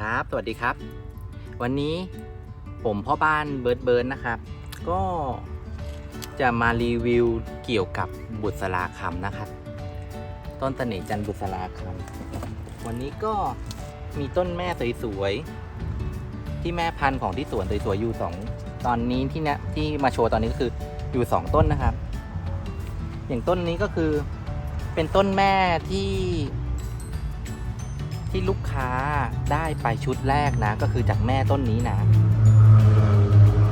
ครับ สวัสดีครับ วันนี้ผมพ่อบ้านเบิร์ดเบิร์ดนะครับ ก็จะมารีวิวเกี่ยวกับบุษราคำนะครับ ต้นตะเหนจันบุษราคำวันนี้ก็มีต้นแม่สวยๆที่แม่พันธุ์ของที่สวนสวยๆอยู่สองตอนนี้ที่นะที่มาโชว์ตอนนี้ก็คืออยู่สองต้นนะครับ อย่างต้นนี้ก็คือเป็นต้นแม่ที่ ที่ลูกค้าได้ไปชุดแรกนะ ก็คือจากแม่ต้นนี้นะ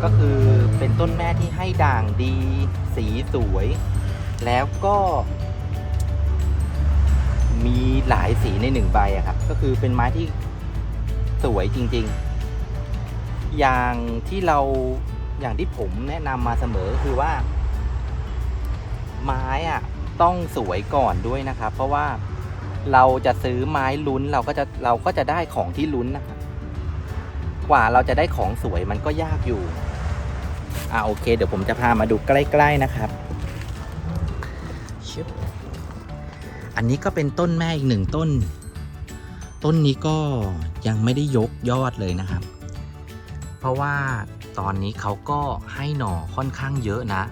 ก็คือเป็นต้นแม่ที่ให้ด่างดี สีสวย แล้วก็ มีหลายสีในหนึ่งใบอะครับ ก็คือเป็นไม้ที่สวยจริง ๆ อย่างที่เราอย่างที่ผมแนะนำมาเสมอคือว่า ไม้อะต้องสวยก่อนด้วยนะครับ เพราะว่า เราจะซื้อไม้ลุ้นเราก็จะเราก็จะได้ของที่ลุ้นนะครับกว่าเราจะได้ของสวยมันก็ยากอยู่ อ่าโอเค เดี๋ยวผมจะพามาดูใกล้ ๆนะครับ อันนี้ก็เป็นต้นแม่อีกหนึ่งต้น ต้นนี้ก็ยังไม่ได้ยกยอดเลยนะครับ เพราะว่าตอนนี้เขาก็ให้หน่อค่อนข้างเยอะนะ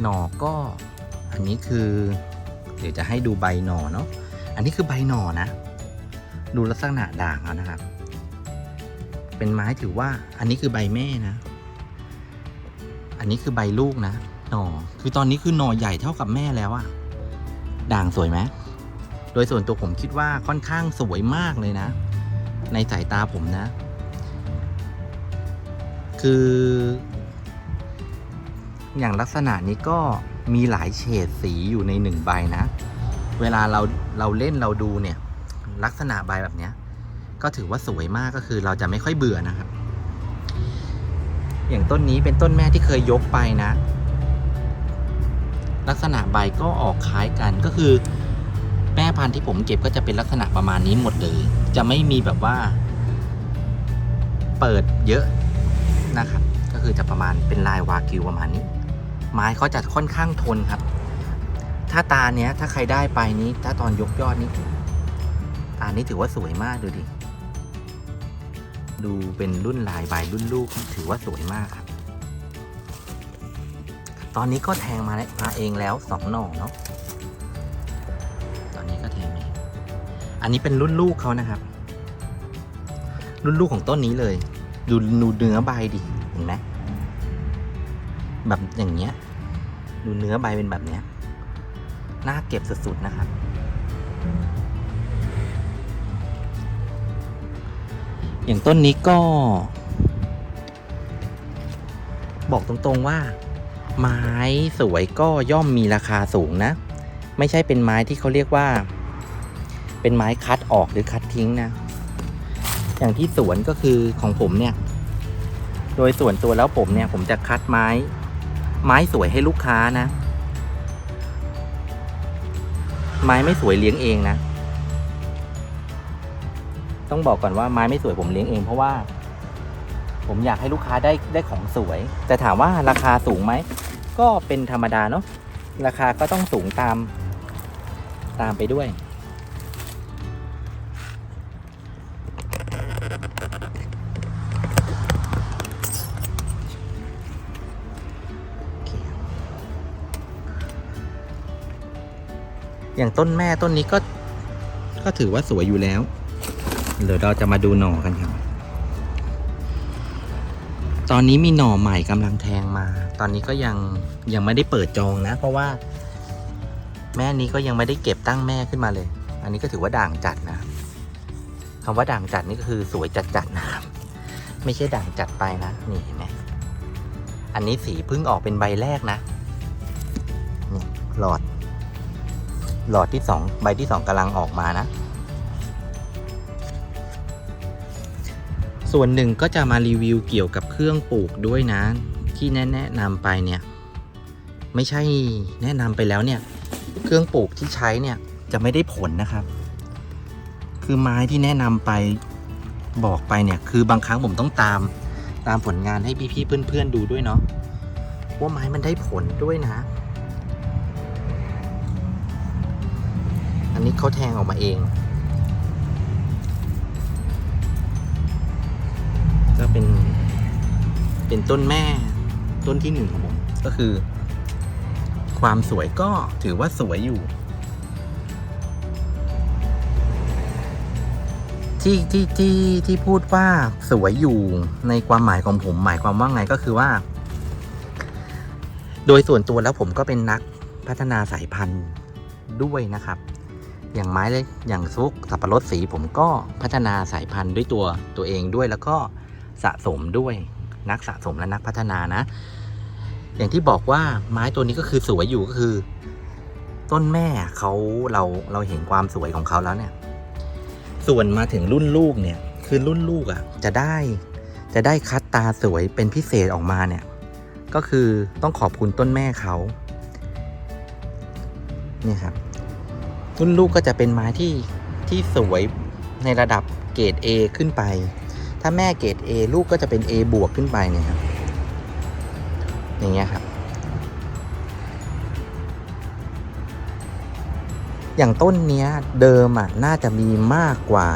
หน่อก็อันนี้คือ เดี๋ยวจะให้ดูใบหน่อเนาะ อันนี้คือใบหน่อนะ ดูลักษณะด่างเอานะครับ เป็นไม้ถือว่า อันนี้คือใบแม่นะ อันนี้คือใบลูกนะ หน่อ คือตอนนี้คือหน่อใหญ่เท่ากับแม่แล้วอะด่างสวยไหมโดยส่วนตัวผมคิดว่าค่อนข้างสวยมากเลยนะ ในสายตาผมนะ คือ อย่างลักษณะนี้ก็ มีหลายเฉดสีอยู่ในหนึ่งใบนะ เวลาเราเราเล่นเราดูเนี่ย ลักษณะใบแบบเนี้ย ก็ถือว่าสวยมากก็คือเราจะไม่ค่อยเบื่อนะครับ อย่างต้นนี้เป็นต้นแม่ที่เคยยกไปนะ ลักษณะใบก็ออกคล้ายกันก็คือ แม่พันธุ์ที่ผมเก็บก็จะเป็นลักษณะประมาณนี้หมดเลย จะไม่มีแบบว่า เปิดเยอะนะครับ ก็คือจะประมาณเป็นลายวากิวประมาณนี้ ไม้เขาจะค่อนข้างทนครับ ถ้าตาเนี้ยถ้าใครได้ไปนี้ ถ้าตอนยกยอดนี้ตานี้ถือว่าสวยมากดูดิ ดูเป็นรุ่นลายใบรุ่นลูกถือว่าสวยมากครับ ตอนนี้ก็แทงมาแล้วมาเองแล้วสองหน่อเนาะ ตอนนี้ก็แทงมาอันนี้เป็นรุ่นลูกเขานะครับ รุ่นลูกของต้นนี้เลย ดูดูเนื้อใบดิ เห็นไหม แบบอย่างเงี้ย ดูเนื้อใบเป็นแบบเนี้ยน่าเก็บสุดๆนะครับ อย่างต้นนี้ก็ บอกตรงๆว่า ไม้สวยก็ย่อมมีราคาสูงนะ ไม่ใช่เป็นไม้ที่เขาเรียกว่า เป็นไม้คัดออกหรือคัดทิ้งนะ อย่างที่สวนก็คือของผมเนี่ย โดยส่วนตัวแล้วผมเนี่ย ผมจะคัดไม้ ไม้สวยให้ลูกค้านะ ไม้ไม่สวยเลี้ยงเองนะ ต้องบอกก่อนว่าไม้ไม่สวยผมเลี้ยงเองเพราะว่า ผมอยากให้ลูกค้าได้ได้ของสวย จะถามว่าราคาสูงไหม ก็เป็นธรรมดาเนาะราคาก็ต้องสูงตามตามไปด้วย อย่างต้นแม่ต้นนี้ก็ ก็ถือว่าสวยอยู่แล้ว เดี๋ยวเราจะมาดูหน่อกันครับ ตอนนี้มีหน่อใหม่กำลังแทงมา ตอนนี้ก็ยังยังไม่ได้เปิดจองนะ เพราะว่า แม่นี้ก็ยังไม่ได้เก็บตั้งแม่ขึ้นมาเลย อันนี้ก็ถือว่าด่างจัดนะคำว่าด่างจัดนี่ก็คือสวยจัดจัดนะครับไม่ใช่ด่างจัดไปนะ นี่เห็นไหมอันนี้สีเพิ่งออกเป็นใบแรกนะ หลอดที่สองใบที่สองกำลังออกมานะ ส่วนหนึ่งก็จะมารีวิวเกี่ยวกับเครื่องปลูกด้วยนะ ที่แนะนะนำไปเนี่ย ไม่ใช่แนะนำไปแล้วเนี่ย เครื่องปลูกที่ใช้เนี่ยจะไม่ได้ผลนะครับ คือไม้ที่แนะนำไปบอกไปเนี่ย คือบางครั้งผมต้องตามตามผลงานให้พี่ๆเพื่อนๆดูด้วยเนาะว่าไม้มันได้ผลด้วยนะ อันนี้เขาแทงออกมาเอง ก็เป็น เป็นต้นแม่ต้นที่หนึ่งของผม ก็คือ ความสวยก็ถือว่าสวยอยู่ ที่ที่ที่ที่พูดว่าสวยอยู่ในความหมายของผม หมายความว่าไงก็คือว่า โดยส่วนตัวแล้วผมก็เป็นนักพัฒนาสายพันธุ์ด้วยนะครับ อย่างไม้เลยอย่างซุกสับปะรดสีผมก็พัฒนาสายพันธุ์ด้วยตัวตัวเองด้วยแล้วก็สะสมด้วยนักสะสมและนักพัฒนานะ อย่างที่บอกว่าไม้ตัวนี้ก็คือสวยอยู่ก็คือ ต้นแม่เขาเราเราเห็นความสวยของเขาแล้วเนี่ย ส่วนมาถึงรุ่นลูกเนี่ย คือรุ่นลูกอะ่ะ จะได้จะได้คัดตาสวยเป็นพิเศษออกมาเนี่ย ก็คือต้องขอบคุณต้นแม่เขาเนี่ยครับ รุ่นลูกก็จะเป็นไม้ที่ที่สวยในระดับเกรด A ขึ้นไป ถ้าแม่เกรด A ลูกก็จะเป็น A บวกขึ้นไปเนี่ยครับ อย่างเงี้ยครับ อย่างต้นเนี้ยเดิมอะน่าจะมีมากกว่า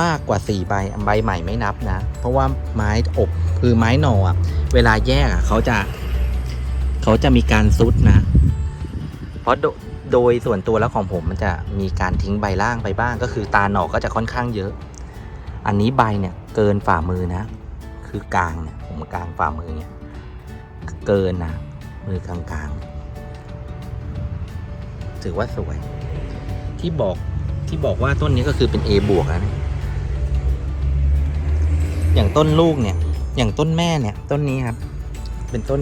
มากกว่าสี่ใบใบใหม่ไม่นับนะ เพราะว่าไม้อบคือไม้หน่ออะ เวลาแยกอะเขาจะ เขาจะมีการซุดนะ เพราะ โดยส่วนตัวแล้วของผมมันจะมีการทิ้งใบล่างไปบ้าง ก็คือตาหนอกก็จะค่อนข้างเยอะ อันนี้ใบเนี่ยเกินฝ่ามือนะ คือกลางเนี่ยผมกลางฝ่ามือเนี่ยเกินนะมือกลางๆถือว่าสวย ที่บอกที่บอกว่าต้นนี้ก็คือเป็น A บวกนะอย่างต้นลูกเนี่ย อย่างต้นแม่เนี่ย ต้นนี้ครับ เป็นต้น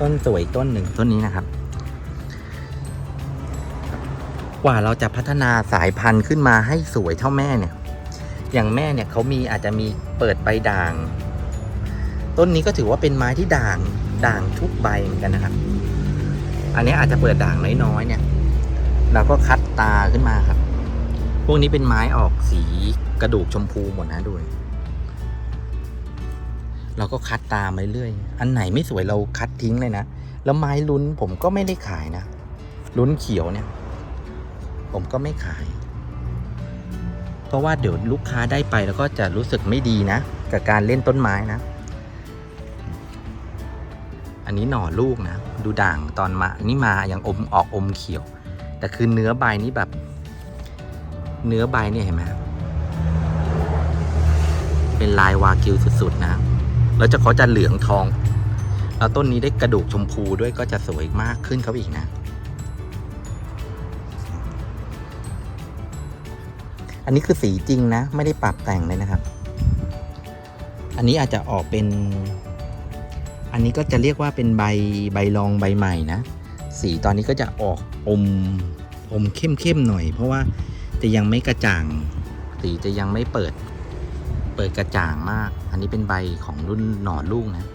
ต้นสวยต้นหนึ่งต้นนี้นะครับ กว่าเราจะพัฒนาสายพันธุ์ขึ้นมาให้สวยเท่าแม่เนี่ย อย่างแม่เนี่ยเขามีอาจจะมีเปิดใบด่าง ต้นนี้ก็ถือว่าเป็นไม้ที่ด่างด่างทุกใบเหมือนกันนะครับ อันนี้อาจจะเปิดด่างน้อยๆเนี่ย เราก็คัดตาขึ้นมาครับ พวกนี้เป็นไม้ออกสีกระดูกชมพูหมดนะดูเราก็คัดตามไปเรื่อยอันไหนไม่สวยเราคัดทิ้งเลยนะ แล้วไม้ลุ้นผมก็ไม่ได้ขายนะ ลุ้นเขียวเนี่ย ผมก็ไม่ขาย เพราะว่าเดี๋ยวลูกค้าได้ไปแล้วก็จะรู้สึกไม่ดีนะ กับการเล่นต้นไม้นะ อันนี้หน่อลูกนะ ดูด่างตอนมานี่มาอย่างอมออกอมเขียว แต่คือเนื้อใบนี่แบบ เนื้อใบเนี่ยเห็นไหมเป็นลายวากิวสุดๆนะแล้วจะเขาจะเหลืองทอง แล้วต้นนี้ได้กระดูกชมพูด้วยก็จะสวยมากขึ้นเขาอีกนะ อันนี้คือสีจริงนะ ไม่ได้ปรับแต่งเลยนะครับ อันนี้อาจจะออกเป็น อันนี้ก็จะเรียกว่าเป็นใบใบรองใบใหม่นะ สีตอนนี้ก็จะออกอมอมเข้มๆหน่อย เพราะว่าจะยังไม่กระจ่าง สีจะยังไม่เปิด เปิดกระจ่างมาก อันนี้เป็นใบของรุ่นหน่อลูกนะ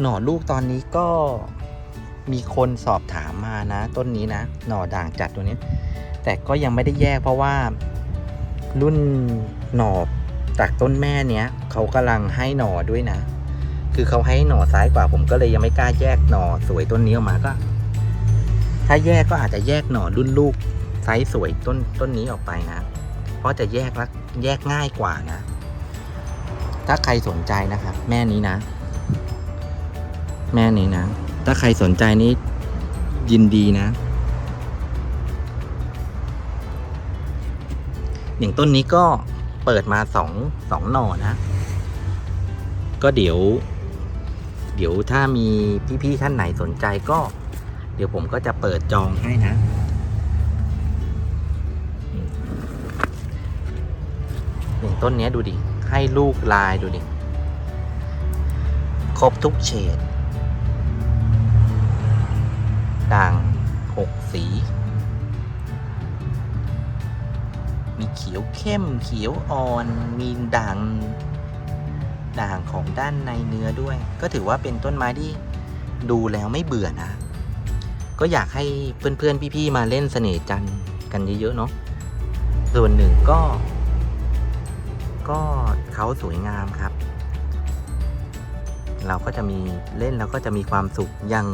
หน่อลูกตอนนี้ก็มีคนสอบถามมานะ ต้นนี้นะ หน่อด่างจัดตัวนี้ แต่ก็ยังไม่ได้แยกเพราะว่า รุ่นหน่อจากต้นแม่เนี้ยเขากำลังให้หน่อด้วยนะ คือเขาให้หน่อซ้ายกว่าผมก็เลยยังไม่กล้าแยกหน่อสวยต้นนี้ออกมาก็ ถ้าแยกก็อาจจะแยกหน่อรุ่นลูกไซส์สวยต้นต้นนี้ออกไปนะ เพราะจะแยกละแยกง่ายกว่านะ ถ้าใครสนใจนะครับ แม่นี้นะ แม่นี้นะ ถ้าใครสนใจนี่ยินดีนะ อย่างต้นนี้ก็เปิดมาสองสองหน่อนะ ก็เดี๋ยว เดี๋ยวถ้ามีพี่ๆท่านไหนสนใจก็ เดี๋ยวผมก็จะเปิดจองให้นะอย่างต้นนี้ดูดิ ให้ลูกลายดูดิ ครบทุกเฉดด่างหกสี มีเขียวเข้มเขียวอ่อน มีด่าง ด่างของด้านในเนื้อด้วย ก็ถือว่าเป็นต้นไม้ที่ดูแล้วไม่เบื่อนะ ก็อยากให้เพื่อนๆพี่ๆมาเล่นเสน่ห์จันทร์กันเยอะๆเนาะส่วนหนึ่งก็ ก็เขาสวยงามครับ เราก็จะมีเล่นแล้วก็จะมีความสุขอย่าง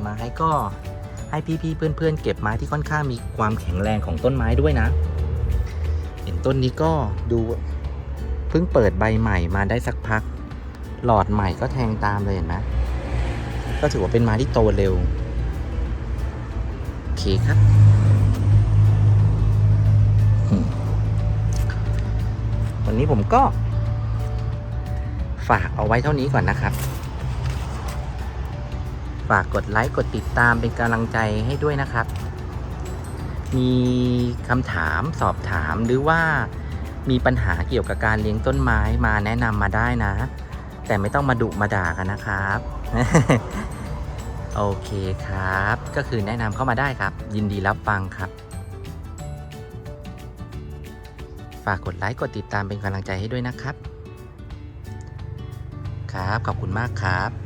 ไม้ก็ให้พี่ๆเพื่อนๆเก็บไม้ที่ค่อนข้างมีความแข็งแรงของต้นไม้ด้วยนะ เห็นต้นนี้ก็ดูเพิ่งเปิดใบใหม่มาได้สักพัก หลอดใหม่ก็แทงตามเลยเห็นไหมก็ถือว่าเป็นไม้ที่โตเร็ว โอเคครับ วันนี้ผมก็ ฝากเอาไว้เท่านี้ก่อนนะครับ ฝากกดไลค์ กดติดตามเป็นกำลังใจให้ด้วยนะครับ มีคำถามสอบถามหรือว่ามีปัญหาเกี่ยวกับการเลี้ยงต้นไม้มาแนะนำมาได้นะ แต่ไม่ต้องมาดุมาด่ากันนะครับ โอเคครับ ก็คือแนะนำเข้ามาได้ครับ ยินดีรับฟังครับ ฝากกดไลค์กดติดตามเป็นกำลังใจให้ด้วยนะครับ ครับ ขอบคุณมากครับ